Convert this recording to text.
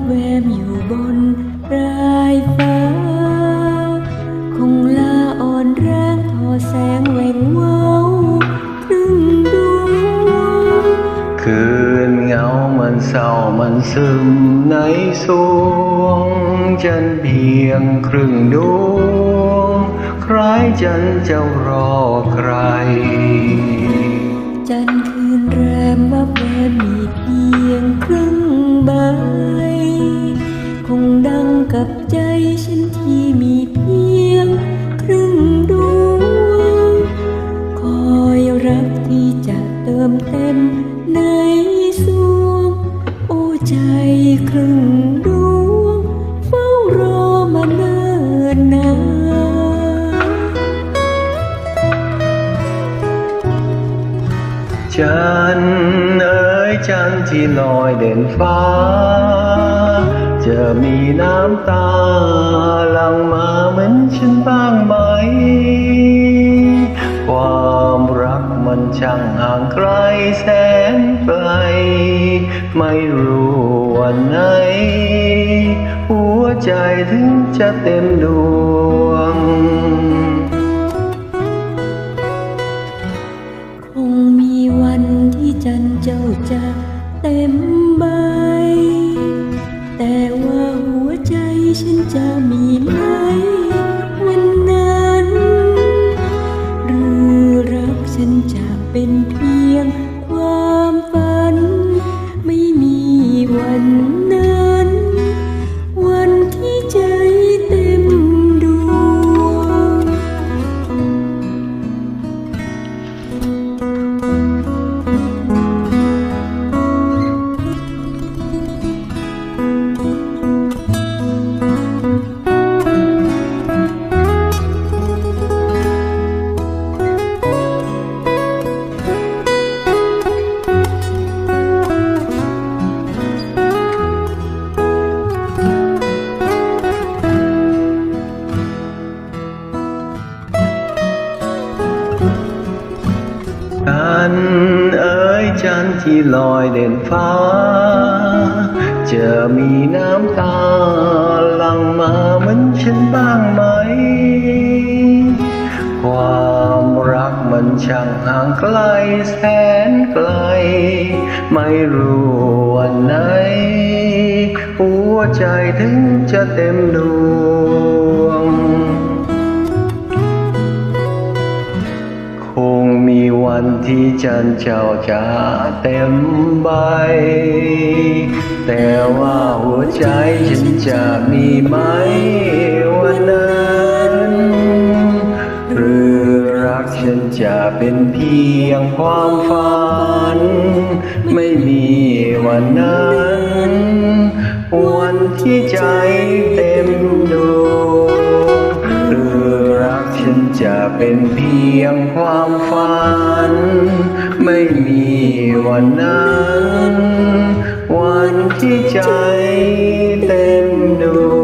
วับแวมอยู่บนปลายฟ้า คงลาอ่อนแรงทอแสงแหวงเว้าครึ่งดวงคืนเงามันเศร้ามันซึมในสวง จันเพียงครึ่งดวงใครจันทร์จะรอใคร จัน จันเอ๋ยจันทร์ที่ลอยเด่นฟ้า จะมีน้ำตาหลั่งมาเหมือนฉันบ้างไหม ความรักมันช่างห่างไกลแสนไกล ไม่รู้วันไหน หัวใจถึงจะเต็มดวง เต็มใบ แต่ว่าหัวใจฉันจะ จันเอ๋ยจันที่ลอยเด่นฟ้า จะมีน้ำตาหลั่งมาเหมือนฉันบ้างไหม ความรักมันช่างห่างไกลแสนไกล ไม่รู้วันไหน หัวใจถึงจะเต็มดวง วันที่จันเจ้าจะเต็มใบ แต่ว่าหัวใจฉันจะมีไหมวันนั้น หรือรักฉันจะเป็นเพียงความฝัน ไม่มีวันนั้น วันที่ใจเต็ม จะเป็นเพียงความฝัน ไม่มีวันนั้น วันที่ใจเต็มดวง